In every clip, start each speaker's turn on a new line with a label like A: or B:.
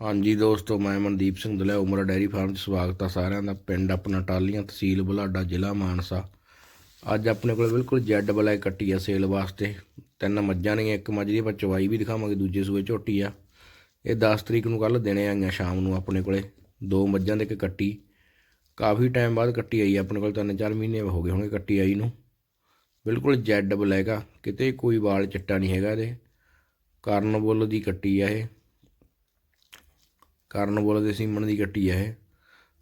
A: ਹਾਂਜੀ ਦੋਸਤੋ, ਮੈਂ ਮਨਦੀਪ ਸਿੰਘ ਦਲਿਆ ਉਮਰਾ ਡੈਰੀ ਫਾਰਮ 'ਚ ਸਵਾਗਤ ਆ ਸਾਰਿਆਂ ਦਾ। ਪਿੰਡ ਆਪਣਾ ਟਾਲੀਆਂ ਤਹਿਸੀਲ ਬੁਲਾਡਾ, ਜ਼ਿਲ੍ਹਾ ਮਾਨਸਾ। ਅੱਜ ਆਪਣੇ ਕੋਲ ਬਿਲਕੁਲ ਜੈਡ ਬਲੈਕ ਕੱਟੀ ਆ ਸੇਲ ਵਾਸਤੇ। ਤਿੰਨ ਮੱਝਾਂ ਨੇ, ਇੱਕ ਮੱਝ ਦੀ ਆਪਾਂ ਚਵਾਈ ਵੀ ਦਿਖਾਵਾਂਗੇ, ਦੂਜੇ ਸੂਏ ਝੋਟੀ ਆ। ਇਹ 10 ਤਰੀਕ ਨੂੰ ਕੱਲ ਦੇਣੇ ਆਈਆਂ, ਸ਼ਾਮ ਨੂੰ ਆਪਣੇ ਕੋਲੇ। ਦੋ ਮੱਝਾਂ ਦੇ ਇੱਕ ਕੱਟੀ। ਕਾਫੀ ਟਾਈਮ ਬਾਅਦ ਕੱਟੀ ਆਈ ਆਪਣੇ ਕੋਲ ਤਿੰਨ ਚਾਰ ਮਹੀਨੇ ਹੋ ਗਏ ਹੋਣਗੇ ਕੱਟੀ ਆਈ ਨੂੰ। ਬਿਲਕੁਲ ਜੈਡ ਬਲੈਕ ਆ, ਕਿਤੇ ਕੋਈ ਵਾਲ ਚਿੱਟਾ ਨਹੀਂ ਹੈਗਾ ਇਹਦੇ। ਕਾਰਨ ਬੁੱਲ ਦੀ ਕੱਟੀ ਆ ਇਹ। ਕਰਨ ਬੋਲ ਦੇ ਸੀਮਣ ਦੀ ਕੱਟੀ ਹੈ ਇਹ।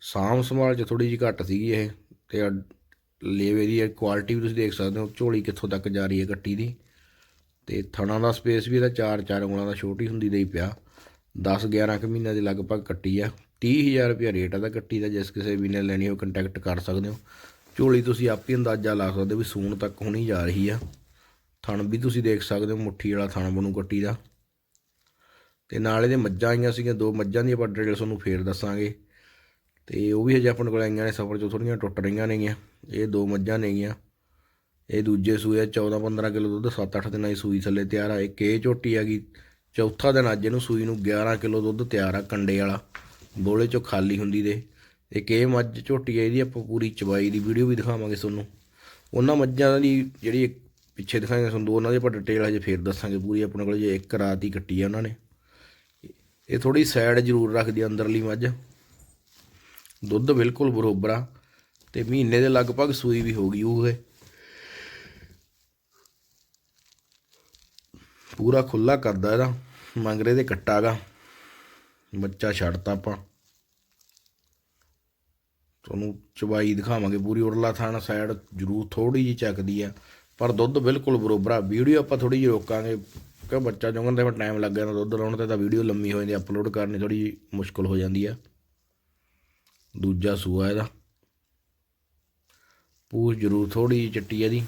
A: ਸਾਂਭ ਸੰਭਾਲ ਚ ਥੋੜੀ ਜਿਹੀ ਘੱਟ ਸੀਗੀ ਇਹ ਤੇ ਲੇਵੇ ਦੀ ਕੁਆਲਿਟੀ ਵੀ ਤੁਸੀਂ ਦੇਖ ਸਕਦੇ ਹੋ, ਝੋਲੀ ਕਿੱਥੋਂ ਤੱਕ ਜਾ ਰਹੀ ਹੈ ਕੱਟੀ ਦੀ। ਤੇ ਥਣਾ ਦਾ ਸਪੇਸ ਵੀ ਇਹਦਾ 4-4 ਉਂਗਲਾਂ ਦਾ ਛੋਟੀ ਹੁੰਦੀ ਦੇ ਹੀ ਪਿਆ। 10-11 ਕੁ ਮਹੀਨਿਆਂ ਦੇ ਲਗਭਗ ਕੱਟੀ ਆ। 30000 ਰੁਪਇਆ ਰੇਟ ਆ ਦਾ ਕੱਟੀ ਦਾ, ਜਿਸ ਕਿਸੇ ਵੀ ਨੇ ਲੈਣੀ ਹੋ ਕੰਟੈਕਟ ਕਰ ਸਕਦੇ ਹੋ। ਝੋਲੀ ਤੁਸੀਂ ਆਪ ਹੀ ਅੰਦਾਜ਼ਾ ਲਾ ਸਕਦੇ ਹੋ ਵੀ ਸੂਣ ਤੱਕ ਹੋਣੀ ਜਾ ਰਹੀ ਆ। ਥਣ ਵੀ ਤੁਸੀਂ ਦੇਖ ਸਕਦੇ ਹੋ, ਮੁੱਠੀ ਵਾਲਾ ਥਣ ਬਣੂ ਕੱਟੀ ਦਾ। ਤੇ ਨਾਲ ਇਹਦੇ ਮੱਝਾਂ ਆਈਆਂ ਸੀਗੀਆਂ, ਦੋ ਮੱਝਾਂ ਦੀ ਆਪਾਂ ਡਿਟੇਲ ਤੁਹਾਨੂੰ ਫੇਰ ਦੱਸਾਂਗੇ। ਤੇ ਉਹ ਵੀ ਹਜੇ ਆਪਣੇ ਕੋਲ ਆਈਆਂ ਨੇ, ਸਫ਼ਰ 'ਚੋਂ ਥੋੜੀਆਂ ਟੁੱਟ ਰਹੀਆਂ ਨੇਗੀਆਂ। ਇਹ ਦੋ ਮੱਝਾਂ ਨੇਗੀਆਂ। ਇਹ ਦੂਜੇ ਸੂਏ 14 15 ਕਿਲੋ ਦੁੱਧ 7-8 ਦਿਨਾਂ ਦੀ ਸੂਈ ਥੱਲੇ ਤਿਆਰ ਆ। ਇੱਕ ਇਹ ਝੋਟੀ ਹੈਗੀ ਚੌਥਾ ਦਿਨ ਅੱਜ ਇਹਨੂੰ ਸੂਈ ਨੂੰ 11 ਕਿਲੋ ਦੁੱਧ ਤਿਆਰ ਆ, ਕੰਡੇ ਵਾਲਾ। ਬੋਲੇ 'ਚੋਂ ਖਾਲੀ ਹੁੰਦੀ ਦੇ। ਇੱਕ ਇਹ ਮੱਝ ਝੋਟੀ ਹੈ ਇਹਦੀ ਆਪਾਂ ਪੂਰੀ ਚਵਾਈ ਦੀ ਵੀਡੀਓ ਵੀ ਦਿਖਾਵਾਂਗੇ ਤੁਹਾਨੂੰ। ਉਹਨਾਂ ਮੱਝਾਂ ਦੀ ਜਿਹੜੀ ਪਿੱਛੇ ਦਿਖਾਏਗੇ ਤੁਹਾਨੂੰ, ਦੋ ਉਹਨਾਂ ਦੀ ਆਪਾਂ ਡਿਟੇਲ ਹਜੇ ਫੇਰ ਦੱਸਾਂਗੇ। ਪੂਰੀ ਆਪਣੇ ਕੋਲ ਜੇ ਇੱਕ ਰਾਤ ਹੀ ਕੱਟੀ ਆ ਉਹਨਾਂ ਨੇ। ਇਹ ਥੋੜੀ ਸਾਈਡ ਜ਼ਰੂਰ ਰੱਖਦੀ ਅੰਦਰਲੀ ਮੱਝ। ਦੁੱਧ ਬਿਲਕੁਲ ਬਰੋਬਰ ਆ ਤੇ ਮਹੀਨੇ ਦੇ ਲਗਭਗ ਸੂਈ ਵੀ ਹੋ ਗਈ ਉਹ ਪੂਰਾ ਖੁੱਲਾ ਕਰਦਾ ਇਹਦਾ, ਮੰਗਰੇ ਦੇ ਕੱਟਾਗਾ ਬੱਚਾ ਛੱਡਤਾ ਆਪਾਂ। ਤੁਹਾਨੂੰ ਚਬਾਈ ਦਿਖਾਵਾਂਗੇ ਪੂਰੀ, ਉਰਲਾ ਥਾਣਾ ਸਾਈਡ ਜ਼ਰੂਰ ਥੋੜੀ ਜਿਹੀ ਚੱਕਦੀ ਆ, ਪਰ ਦੁੱਧ ਬਿਲਕੁਲ ਬਰੋਬਰ ਆ। ਵੀਡੀਓ ਆਪਾਂ ਥੋੜੀ ਜਿਹੀ ਰੋਕਾਂਗੇ। ਕਿਉਂ ਬੱਚਾ ਚੁੰਗਣ ਤੇ ਟਾਈਮ ਲੱਗ ਜਾਂਦਾ, ਦੁੱਧ ਲਾਉਣ ਤੇ ਤਾਂ ਵੀਡੀਓ ਲੰਮੀ ਹੋ ਜਾਂਦੀ ਅਪਲੋਡ ਕਰਨੀ ਥੋੜੀ ਜਿਹੀ ਮੁਸ਼ਕਲ ਹੋ ਜਾਂਦੀ ਆ। ਦੂਜਾ ਸੂਆ ਇਹਦਾ। ਪੂਛ ਜ਼ਰੂਰ ਥੋੜੀ ਜਿਹੀ ਚਿੱਟੀ ਇਹਦੀ।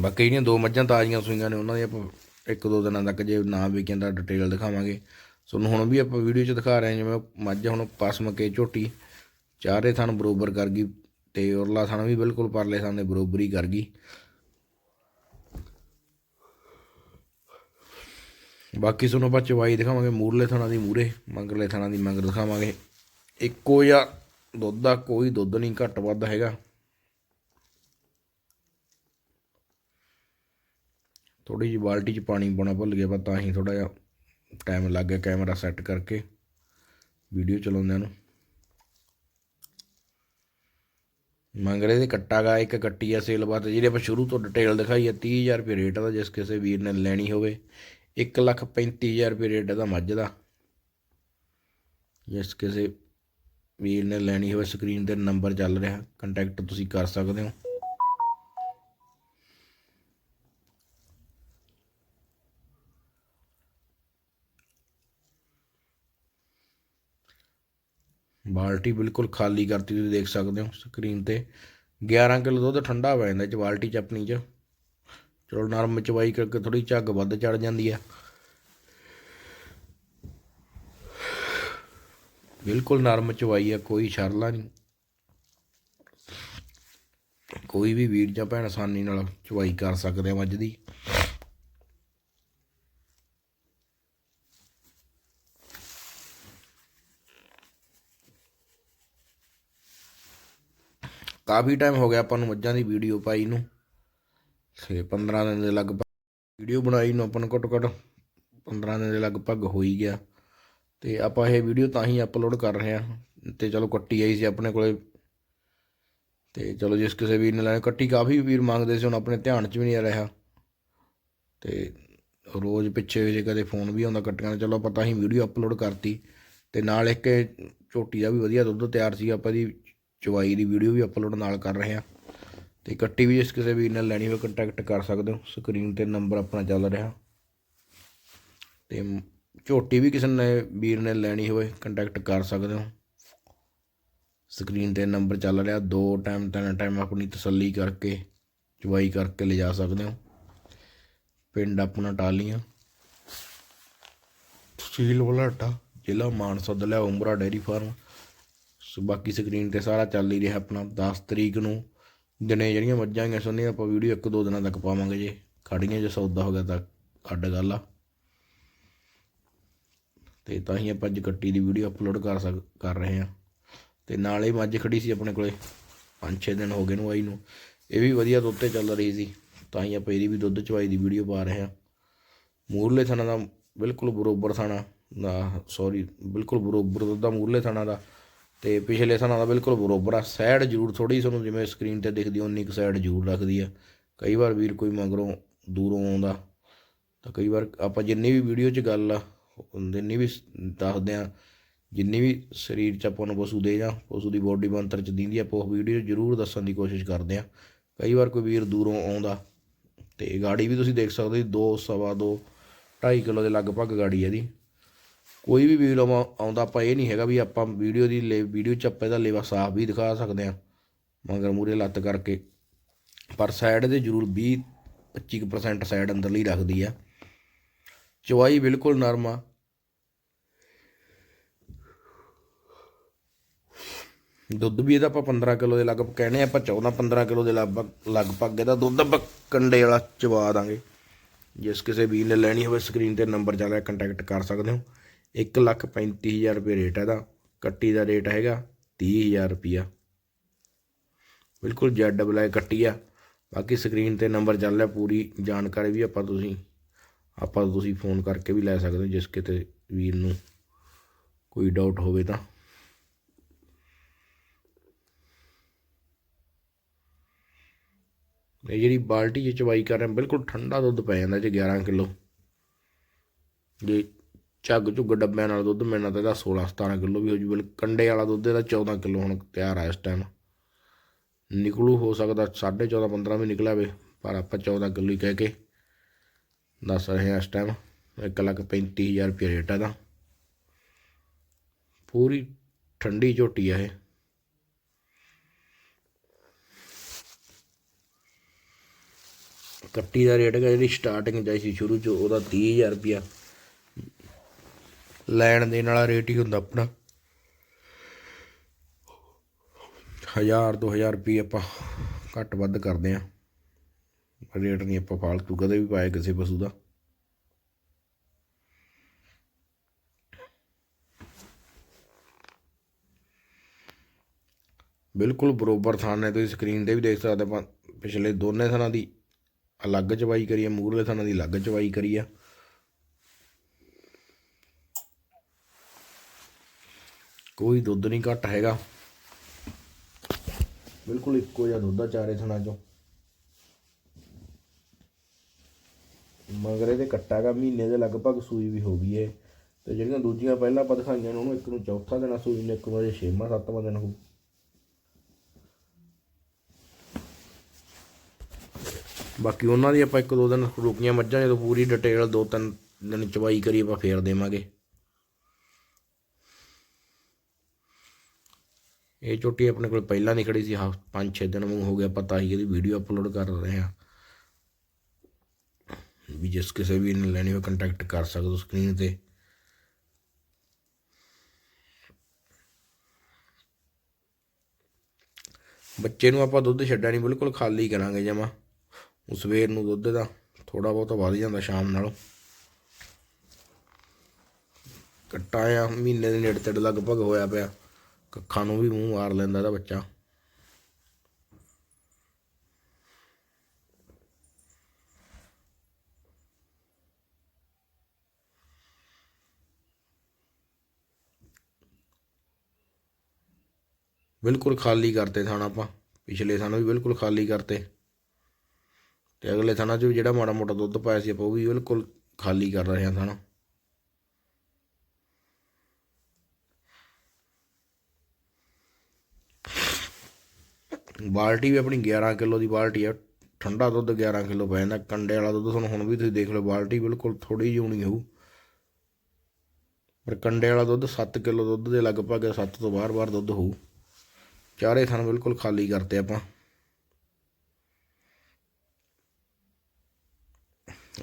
A: ਬਾਕੀ ਜਿਹੜੀਆਂ ਦੋ ਮੱਝਾਂ ਤਾਜ਼ੀਆਂ ਸੂਈਆਂ ਨੇ, ਉਹਨਾਂ ਦੀ ਆਪਾਂ ਇੱਕ ਦੋ ਦਿਨਾਂ ਤੱਕ ਜੇ ਨਾ ਵਿਕਿਆਂ ਦਾ ਡਿਟੇਲ ਦਿਖਾਵਾਂਗੇ। ਤੁਹਾਨੂੰ ਹੁਣ ਵੀ ਆਪਾਂ ਵੀਡੀਓ 'ਚ ਦਿਖਾ ਰਹੇ ਹਾਂ, ਜਿਵੇਂ ਮੱਝ ਹੁਣ ਪਸਮ ਕੇ ਝੋਟੀ, ਚਾਰੇ ਥਣ ਬਰੋਬਰ ਕਰ ਗਈ ਤੇ ਉਰਲਾ ਥਣ ਵੀ ਬਿਲਕੁਲ ਪਰਲੇ ਥਣ ਦੇ ਬਰੋਬਰ ਹੀ ਕਰ ਗਈ। ਬਾਕੀ ਤੁਹਾਨੂੰ ਆਪਾਂ ਚਵਾਈ ਦਿਖਾਵਾਂਗੇ, ਮੂਰਲੇ ਥਾਣਾ ਦੀ ਮੂਰੇ ਮੰਗਰਲੇ ਥਾਣਾ ਦੀ ਮੰਗਰ ਦਿਖਾਵਾਂਗੇ। ਇੱਕੋ ਜਿਹਾ ਦੁੱਧ ਦਾ ਕੋਈ ਦੁੱਧ ਨਹੀਂ, ਘੱਟ ਵੱਧ ਹੈਗਾ। ਥੋੜੀ ਜਿਹੀ ਬਾਲਟੀ 'ਚ ਪਾਣੀ ਪਾਉਣਾ ਭੁੱਲ ਗਿਆ, ਪਰ ਤਾਂ ਹੀ ਥੋੜਾ ਜਿਹਾ ਟਾਈਮ ਲੱਗ ਗਿਆ ਕੈਮਰਾ ਸੈੱਟ ਕਰਕੇ ਵੀਡੀਓ ਚਲਾਉਂਦਿਆਂ ਨੂੰ। ਮੰਗਰੇ ਦੇ ਕੱਟਾ ਗਾ, ਇੱਕ ਕੱਟੀ ਆ ਸੇਲ ਬਾਤ ਜਿਹੜੇ ਆਪਾਂ ਸ਼ੁਰੂ ਤੋਂ ਡਿਟੇਲ ਦਿਖਾਈ ਆ 30000 ਰੁਪਏ ਰੇਟ ਦਾ ਜਿਸ ਕਿਸੇ ਵੀਰ ਨੇ ਲੈਣੀ ਹੋਵੇ। ਇੱਕ ਲੱਖ ਪੈਂਤੀ ਹਜ਼ਾਰ ਰੁਪਏ ਰੇਟ ਦਾ ਮੱਝ ਦਾ। ਜਿਸ ਕਿਸੇ ਵੀਰ ਨੇ ਲੈਣੀ ਹੋਵੇ ਸਕਰੀਨ ਤੇ ਨੰਬਰ ਚੱਲ ਰਿਹਾ, ਕੰਟੈਕਟ ਤੁਸੀਂ ਕਰ ਸਕਦੇ ਹੋ। ਬਾਲਟੀ ਬਿਲਕੁਲ ਖਾਲੀ ਕਰਤੀ ਤੁਸੀਂ ਦੇਖ ਸਕਦੇ ਹੋ ਸਕਰੀਨ ਤੇ। 11 ਕਿਲੋ ਦੁੱਧ ਠੰਡਾ ਹੋ ਜਾਂਦਾ ਚ ਬਾਲਟੀ ਚ ਆਪਣੀ ਚ। ਚਲੋ ਨਰਮ ਚਵਾਈ ਕਰਕੇ ਥੋੜੀ ਝੱਗ ਵੱਧ ਚੜ ਜਾਂਦੀ ਆ। ਬਿਲਕੁਲ ਨਰਮ ਚਵਾਈ ਆ, ਕੋਈ ਸ਼ਰਲਾ ਨਹੀਂ। ਕੋਈ ਵੀ ਵੀਰ ਜਾਂ ਭੈਣ ਆਸਾਨੀ ਨਾਲ ਚਵਾਈ ਕਰ ਸਕਦੇ ਆ ਮੱਝ ਦੀ। ਕਾਫੀ ਟਾਈਮ ਹੋ ਗਿਆ ਆਪਾਂ ਨੂੰ ਮੱਝਾਂ ਦੀ ਵੀਡੀਓ ਪਾਈ ਨੂੰ। ਤੇ 15 ਦਿਨ ਦੇ ਲਗਭਗ ਵੀਡੀਓ ਬਣਾਈ ਨੂੰ ਆਪਾਂ ਨੂੰ ਘੱਟੋ ਘੱਟ 15 ਦਿਨ ਦੇ ਲਗਭਗ ਹੋ ਹੀ ਗਿਆ। ਤੇ ਆਪਾਂ ਇਹ ਵੀਡੀਓ ਤਾਂ ਹੀ ਅਪਲੋਡ ਕਰ ਰਹੇ ਹਾਂ। ਤੇ ਚਲੋ ਕੱਟੀ ਆਈ ਸੀ ਆਪਣੇ ਕੋਲੇ। ਤੇ ਚਲੋ ਜਿਸ ਕਿਸੇ ਵੀਰ ਨੇ ਲੈਣੀ, ਕੱਟੀ ਕਾਫੀ ਵੀਰ ਮੰਗਦੇ ਸੀ, ਹੁਣ ਆਪਣੇ ਧਿਆਨ 'ਚ ਵੀ ਨਹੀਂ ਆ ਰਿਹਾ। ਤੇ ਰੋਜ਼ ਪਿੱਛੇ ਜੇ ਕਦੇ ਫੋਨ ਵੀ ਆਉਂਦਾ ਕੱਟੀਆਂ ਦਾ ਚਲੋ ਆਪਾਂ ਤਾਂ ਹੀ ਵੀਡੀਓ ਅਪਲੋਡ ਕਰਤੀ। ਤੇ ਨਾਲ ਇੱਕ ਝੋਟੀ ਦਾ ਵੀ ਵਧੀਆ ਦੁੱਧ ਤਿਆਰ ਸੀ, ਆਪਾਂ ਦੀ ਚਵਾਈ ਦੀ ਵੀਡੀਓ ਵੀ ਅਪਲੋਡ ਨਾਲ ਕਰ ਰਹੇ ਹਾਂ। ਤੇ ਕੱਟੀ ਵੀ ਜਿਸ ਕਿਸੇ ਵੀਰ ਨੇ ਲੈਣੀ ਹੋਵੇ ਕੰਟੈਕਟ ਕਰ ਸਕਦੇ ਹੋ। ਸਕਰੀਨ ਤੇ ਨੰਬਰ ਆਪਣਾ ਚੱਲ ਰਿਹਾ। ਤੇ ਝੋਟੀ ਵੀ ਕਿਸੇ ਨੇ ਵੀਰ ਨੇ ਲੈਣੀ ਹੋਵੇ ਕੰਟੈਕਟ ਕਰ ਸਕਦੇ ਹੋ। ਸਕਰੀਨ ਤੇ ਨੰਬਰ ਚੱਲ ਰਿਹਾ। ਦੋ ਟਾਈਮ ਤਿੰਨ ਟਾਈਮ ਆਪਣੀ ਤਸੱਲੀ ਕਰਕੇ ਚਵਾਈ ਕਰਕੇ ਲਿਜਾ ਸਕਦੇ ਹੋ। ਪਿੰਡ ਆਪਣਾ ਟਾਲੀਆਂ। ਤਹਿਸੀਲ ਬੁਲਾਡਾ ਜ਼ਿਲ੍ਹਾ Mansa Dalia Umra dairy farm. So ਬਾਕੀ ਸਕਰੀਨ ਤੇ ਸਾਰਾ ਚੱਲ ਹੀ ਰਿਹਾ ਆਪਣਾ। 10 ਤਰੀਕ ਨੂੰ ਦਿਨੇ ਜਿਹੜੀਆਂ ਮੱਝਾਂ ਆਈਆਂ ਸੋਨੀਆਂ, ਆਪਾਂ ਵੀਡੀਓ ਇੱਕ ਦੋ ਦਿਨਾਂ ਤੱਕ ਪਾਵਾਂਗੇ ਜੇ। ਖੜੀਆਂ ਜੇ ਸੌਦਾ ਹੋ ਗਿਆ ਤਾਂ ਅੱਡ ਗੱਲ ਆ। ਤੇ ਤਾਂ ਹੀ ਆਪਾਂ ਅੱਜ ਕੱਟੀ ਦੀ ਵੀਡੀਓ ਅਪਲੋਡ ਕਰ ਸਕ, ਕਰ ਰਹੇ ਹਾਂ। ਤੇ ਨਾਲੇ ਮੱਝ ਖੜੀ ਸੀ ਆਪਣੇ ਕੋਲੇ। 5-6 ਦਿਨ ਹੋ ਗਏ ਨੂੰ ਆਈ ਨੂੰ। ਇਹ ਵੀ ਵਧੀਆ ਦੁੱਧ ਤੇ ਚੱਲ ਰਹੀ ਸੀ। ਤਾਂ ਹੀ ਆਪਾਂ ਇਹਦੀ ਵੀ ਦੁੱਧ ਚਵਾਈ ਦੀ ਵੀਡੀਓ ਪਾ ਰਹੇ ਹਾਂ। ਮੂਰਲੇ ਥਾਣਾ ਦਾ ਬਿਲਕੁਲ ਬਰੋਬਰ ਥਾਣਾ। ਦਾ ਸੌਰੀ ਬਿਲਕੁਲ ਬਰੋਬਰ ਦੁੱਧ ਦਾ ਮੂਰਲੇ ਥਾਣਾ ਦਾ। ਤੇ ਪਿਛਲੇ ਸਾਲਾਂ ਦਾ ਬਿਲਕੁਲ ਬਰੋਬਰ ਆ। ਸਾਈਡ ਜ਼ਰੂਰ ਥੋੜੀ ਤੁਹਾਨੂੰ ਜਿਵੇਂ ਸਕਰੀਨ ਤੇ ਦਿਖਦੀ ਉਨੀ ਕੁ ਸਾਈਡ ਜ਼ਰੂਰ ਰੱਖਦੀ ਆ। ਕਈ ਵਾਰ ਵੀਰ ਕੋਈ ਮਗਰੋਂ ਦੂਰੋਂ ਆਉਂਦਾ, ਤਾਂ ਕਈ ਵਾਰ ਆਪਾਂ ਜਿੰਨੀ ਵੀ ਵੀਡੀਓ 'ਚ ਗੱਲ ਆ, ਜਿੰਨੀ ਵੀ ਦੱਸਦੇ ਆ, ਜਿੰਨੀ ਵੀ ਸਰੀਰ 'ਚ ਆਪਾਂ ਨੂੰ ਪਸ਼ੂ ਦੇ ਜਾਂ ਪਸ਼ੂ ਦੀ ਬੋਡੀ ਬਣਤਰ 'ਚ ਦਿੰਦੀ ਆ, ਆਪਾਂ ਉਹ ਵੀਡੀਓ ਜ਼ਰੂਰ ਦੱਸਣ ਦੀ ਕੋਸ਼ਿਸ਼ ਕਰਦੇ ਆ। ਕਈ ਵਾਰ ਕੋਈ ਵੀਰ ਦੂਰੋਂ ਆਉਂਦਾ, ਤੇ ਗਾੜੀ ਵੀ ਤੁਸੀਂ ਦੇਖ ਸਕਦੇ ਹੋ 2 ਸਵਾ 2 2.5 ਕਿਲੋ ਦੇ ਲਗਭਗ ਗਾੜੀ ਹੈ ਦੀ ਕੋਈ ਵੀ ਵੀਡੀਓ ਆਉਂਦਾ, ਆਪਾਂ ਇਹ ਨਹੀਂ ਹੈਗਾ ਵੀ ਆਪਾਂ ਵੀਡੀਓ ਦੀ ਲੈ ਵੀਡੀਓ 'ਚ ਆਪਾਂ ਇਹਦਾ ਲੇਵਾ ਸਾਫ਼ ਵੀ ਦਿਖਾ ਸਕਦੇ ਆ ਮਗਰ ਮੂਰੇ ਲੱਤ ਕਰਕੇ। ਪਰ ਸਾਈਡ ਦੇ ਜ਼ਰੂਰ 20 25% ਸਾਈਡ ਅੰਦਰਲੀ ਰੱਖਦੀ ਆ। ਚਵਾਈ ਬਿਲਕੁਲ ਨਰਮ ਆ। ਦੁੱਧ ਵੀ ਇਹਦਾ ਆਪਾਂ 15 ਕਿਲੋ ਦੇ ਲਗਭਗ ਕਹਿੰਦੇ ਆਪਾਂ 14 15 ਕਿਲੋ ਦੇ ਲਗਭਗ ਲਗਭਗ ਇਹਦਾ ਦੁੱਧ ਆਪਾਂ ਕੰਡੇ ਵਾਲਾ ਚਵਾ ਦਾਂਗੇ। ਜਿਸ ਕਿਸੇ ਵੀਰ ਨੇ ਲੈਣੀ ਹੋਵੇ ਸਕਰੀਨ ਤੇ ਨੰਬਰ ਚੱਲ ਰਿਹਾ ਕੰਟੈਕਟ ਕਰ ਸਕਦੇ ਹੋ। 1 ਲੱਖ 35000 ਰੁਪਏ ਰੇਟ ਹੈ ਇਹਦਾ। ਕੱਟੀ ਦਾ ਰੇਟ ਹੈਗਾ 30000 ਰੁਪਿਆ ਬਿਲਕੁਲ ਜੈਡ ਡਬਲ ਬਲੈਕ ਕੱਟੀ ਆ। ਬਾਕੀ ਸਕਰੀਨ ਤੇ ਨੰਬਰ ਚੱਲ ਰਿਹਾ, ਪੂਰੀ ਜਾਣਕਾਰੀ ਵੀ ਆਪਾਂ ਤੁਸੀਂ ਆਪਾਂ ਤੁਸੀਂ ਫੋਨ ਕਰਕੇ ਵੀ ਲੈ ਸਕਦੇ ਹੋ, ਜਿਸ ਕਿਤੇ ਵੀਰ ਨੂੰ ਕੋਈ ਡਾਊਟ ਹੋਵੇ ਤਾਂ। ਇਹ ਜਿਹੜੀ ਬਾਲਟੀ 'ਚ ਚਵਾਈ ਕਰ ਰਹੇ, ਬਿਲਕੁਲ ਠੰਡਾ ਦੁੱਧ ਪੈ ਜਾਂਦਾ ਜੇ 11 ਕਿਲੋ। ਜੇ ਝੱਗ ਝੁੱਗ ਡੱਬਿਆਂ ਨਾਲ ਦੁੱਧ ਮਿਲਣਾ ਤਾਂ ਇਹਦਾ 16 17 ਕਿਲੋ ਵੀ ਹੋ ਜੂ ਬਿਲ ਕੰਡੇ ਵਾਲਾ ਦੁੱਧ ਇਹਦਾ 14 ਕਿਲੋ ਹੁਣ ਤਿਆਰ ਆ ਇਸ ਟਾਈਮ ਨਿਕਲੂ, ਹੋ ਸਕਦਾ 14.5 15 ਵੀ ਨਿਕਲਿਆ ਵੇ ਪਰ ਆਪਾਂ 14 ਕਿਲੋ ਹੀ ਕਹਿ ਕੇ ਦੱਸ ਰਹੇ ਹਾਂ ਇਸ ਟਾਈਮ 1 ਲੱਖ 35000 ਰੁਪਏ ਰੇਟ ਹੈ ਦਾ ਪੂਰੀ ਠੰਡੀ ਝੋਟੀ ਹੈ ਇਹ। ਕੱਟੀ ਦਾ ਰੇਟ ਹੈਗਾ ਜਿਹੜੀ ਸਟਾਰਟਿੰਗ ਚਾਹੀ ਸੀ ਸ਼ੁਰੂ ਚ, ਉਹਦਾ 30000 ਰੁਪਿਆ ਲੈਣ ਦੇਣ ਵਾਲਾ ਰੇਟ ਹੀ ਹੁੰਦਾ ਆਪਣਾ। 1000 2000 ਰੁਪਏ ਆਪਾਂ ਘੱਟ ਵੱਧ ਕਰਦੇ ਆ ਰੇਟ ਨਹੀਂ ਆਪਾਂ ਫਾਲਤੂ ਕਦੇ ਵੀ ਪਾਇਆ ਕਿਸੇ ਪਸ਼ੂ ਦਾ। ਬਿਲਕੁਲ ਬਰੋਬਰ ਥਾਨ ਨੇ ਤੁਸੀਂ ਸਕਰੀਨ ਤੇ ਵੀ ਦੇਖ ਸਕਦੇ ਆਪਾਂ। ਪਿਛਲੇ ਦੋਨੇ ਥਾਨਾਂ ਦੀ ਅਲੱਗ ਚਵਾਈ ਕਰੀ ਆ ਮੂਰਲੇ ਥਾਨਾਂ ਦੀ ਅਲੱਗ ਚਵਾਈ ਕਰੀ ਆ ਕੋਈ ਦੁੱਧ ਨਹੀਂ ਘੱਟ ਹੈਗਾ। ਬਿਲਕੁਲ ਇੱਕੋ ਜਿਹਾ ਦੁੱਧ ਆ ਚਾਰੇ ਥਾਨਾਂ ਚੋਂ। ਮਗਰੇ ਦੇ ਕੱਟਾਗਾ ਮਹੀਨੇ ਦੇ ਲਗਭਗ ਸੂਈ ਵੀ ਹੋ ਗਈ ਏ। ਤੇ ਜਿਹੜੀਆਂ ਦੂਜੀਆਂ ਪਹਿਲਾਂ ਆਪਾਂ ਦਿਖਾਈਆਂ ਨੇ, ਉਹਨੂੰ ਇੱਕ ਨੂੰ ਚੌਥਾ ਦਿਨ ਸੂਈ ਨੂੰ ਇੱਕ ਨੂੰ ਅਜੇ ਛੇਵਾਂ, ਸੱਤਵਾਂ ਦਿਨ ਹੋ ਬਾਕੀ ਉਹਨਾਂ ਦੀ ਆਪਾਂ ਇੱਕ ਦੋ ਦਿਨ ਰੁਕੀਆਂ ਮੱਝਾਂ, ਜਦੋਂ ਪੂਰੀ ਡਿਟੇਲ ਦੋ ਤਿੰਨ ਦਿਨ ਚਵਾਈ ਕਰੀ, ਆਪਾਂ ਫੇਰ ਦੇਵਾਂਗੇ। ਇਹ ਚੋਟੀ ਆਪਣੇ ਕੋਲ ਪਹਿਲਾਂ ਨਹੀਂ ਖੜੀ ਸੀ ਹਾਂ 5-6 ਦਿਨ ਵਾਂਗ ਹੋ ਗਿਆ, ਪਤਾ ਹੀ ਇਹਦੀ ਵੀਡੀਓ ਅਪਲੋਡ ਕਰ ਰਹੇ ਹਾਂ ਵੀ ਜਿਸ ਕਿਸੇ ਵੀ ਨੇ ਲੈਣੀ ਹੋ ਕੰਟੈਕਟ ਕਰ ਸਕਦੇ ਹੋ ਸਕਰੀਨ ਤੇ। ਬੱਚੇ ਨੂੰ ਆਪਾਂ ਦੁੱਧ ਛੱਡਿਆ ਨਹੀਂ ਬਿਲਕੁਲ ਖਾਲੀ ਕਰਾਂਗੇ ਜਮਾ। ਉਹ ਸਵੇਰ ਨੂੰ ਦੁੱਧ ਦਾ ਥੋੜਾ ਬਹੁਤ ਵੱਧ ਜਾਂਦਾ ਸ਼ਾਮ ਨਾਲੋਂ। ਕੱਟਾ ਆ, ਮਹੀਨੇ ਦੇ ਨੇੜੇ ਤੇੜੇ ਲਗਭਗ ਹੋਇਆ ਪਿਆ। ਕੱਖਾਂ ਨੂੰ ਵੀ ਮੂੰਹ ਮਾਰ ਲੈਂਦਾ ਇਹਦਾ ਬੱਚਾ। ਬਿਲਕੁਲ ਖਾਲੀ ਕਰਤੇ ਥਾਣਾ ਆਪਾਂ। ਪਿਛਲੇ ਥਾਣਾ ਵੀ ਬਿਲਕੁਲ ਖਾਲੀ ਕਰਤੇ। ਤੇ ਅਗਲੇ ਥਾਣਾ 'ਚ ਵੀ ਜਿਹੜਾ ਮਾੜਾ ਮੋਟਾ ਦੁੱਧ ਪਾਇਆ ਸੀ ਆਪਾਂ, ਉਹ ਵੀ ਬਿਲਕੁਲ ਖਾਲੀ ਕਰ ਰਹੇ ਹਾਂ ਥਾਣਾ। ਬਾਲਟੀ ਵੀ ਆਪਣੀ 11 ਕਿਲੋ ਦੀ ਬਾਲਟੀ ਆ, ਠੰਡਾ ਦੁੱਧ 11 ਕਿਲੋ ਪੈ ਜਾਂਦਾ, ਕੰਡੇ ਵਾਲਾ ਦੁੱਧ ਤੁਹਾਨੂੰ ਹੁਣ ਵੀ ਤੁਸੀਂ ਦੇਖ ਲਓ, ਬਾਲਟੀ ਬਿਲਕੁਲ ਥੋੜੀ ਜਿਹੀ ਹੋਣੀ ਹੋਊ। ਪਰ ਕੰਡੇ ਵਾਲਾ ਦੁੱਧ 7 ਕਿਲੋ ਦੁੱਧ ਦੇ ਲਗਭਗ 7 ਤੋਂ ਬਾਹਰ-ਬਾਹਰ ਦੁੱਧ ਹੋਊ। ਚਾਰੇ ਥਣ ਬਿਲਕੁਲ ਖਾਲੀ ਕਰਤੇ ਆਪਾਂ।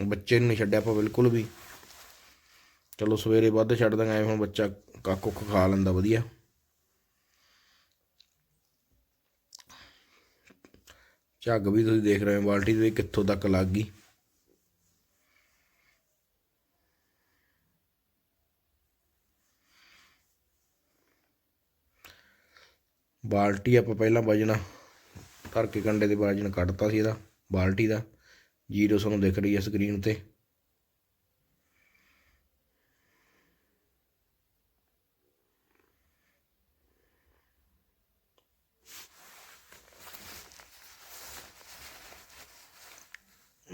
A: ਬੱਚੇ ਨੂੰ ਨਹੀਂ ਛੱਡਿਆ ਆਪਾਂ ਬਿਲਕੁਲ ਵੀ। ਚਲੋ ਸਵੇਰੇ ਵੱਧ ਛੱਡ ਦਾਂਗੇ, ਐਵੇਂ ਹੁਣ ਬੱਚਾ ਕੱਖ ਕੁੱਖ ਖਾ ਲੈਂਦਾ, ਵਧੀਆ। ਝੱਗ ਵੀ ਤੁਸੀਂ ਦੇਖ ਰਹੇ ਹੋ, ਬਾਲਟੀ ਦੇ ਕਿੱਥੋਂ ਤੱਕ ਲੱਗ ਗਈ। ਬਾਲਟੀ ਆਪਾਂ ਪਹਿਲਾਂ ਵਜਣਾ ਧਰ ਕੇ ਕੰਡੇ ਦੇ ਵਜਣ, ਕੱਢਤਾ ਸੀ ਇਹਦਾ, ਬਾਲਟੀ ਦਾ। ਜ਼ੀਰੋ ਸਾਨੂੰ ਦਿਖ ਰਹੀ ਹੈ ਸਕਰੀਨ ਉੱਤੇ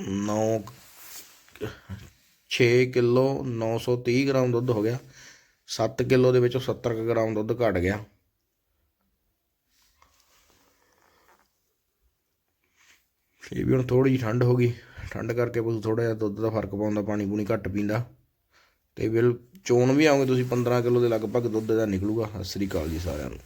A: 9 6 ਕਿਲੋ 930 ਗ੍ਰਾਮ ਦੁੱਧ ਹੋ ਗਿਆ। 7 ਕਿਲੋ ਦੇ ਵਿੱਚੋਂ 70 ਗ੍ਰਾਮ ਦੁੱਧ ਘਟ ਗਿਆ। ਇਹ ਵੀ ਹੁਣ ਥੋੜੀ ਠੰਡ ਹੋ ਗਈ। ਠੰਡ ਕਰਕੇ ਪਸ਼ੂ ਥੋੜਾ ਜਿਹਾ ਦੁੱਧ ਦਾ ਫ਼ਰਕ ਪਾਉਂਦਾ ਪਾਣੀ ਪੂਣੀ ਘੱਟ ਪੀਂਦਾ। ਤੇ ਬਿਲ ਚੋਣ ਵੀ ਆਉਂਗੇ ਤੁਸੀਂ 15 ਕਿਲੋ ਦੇ ਲਗਭਗ ਦੁੱਧ ਦਾ ਨਿਕਲੂਗਾ। ਸਤਿ ਸ੍ਰੀ ਅਕਾਲ ਜੀ ਸਾਰਿਆਂ ਨੂੰ।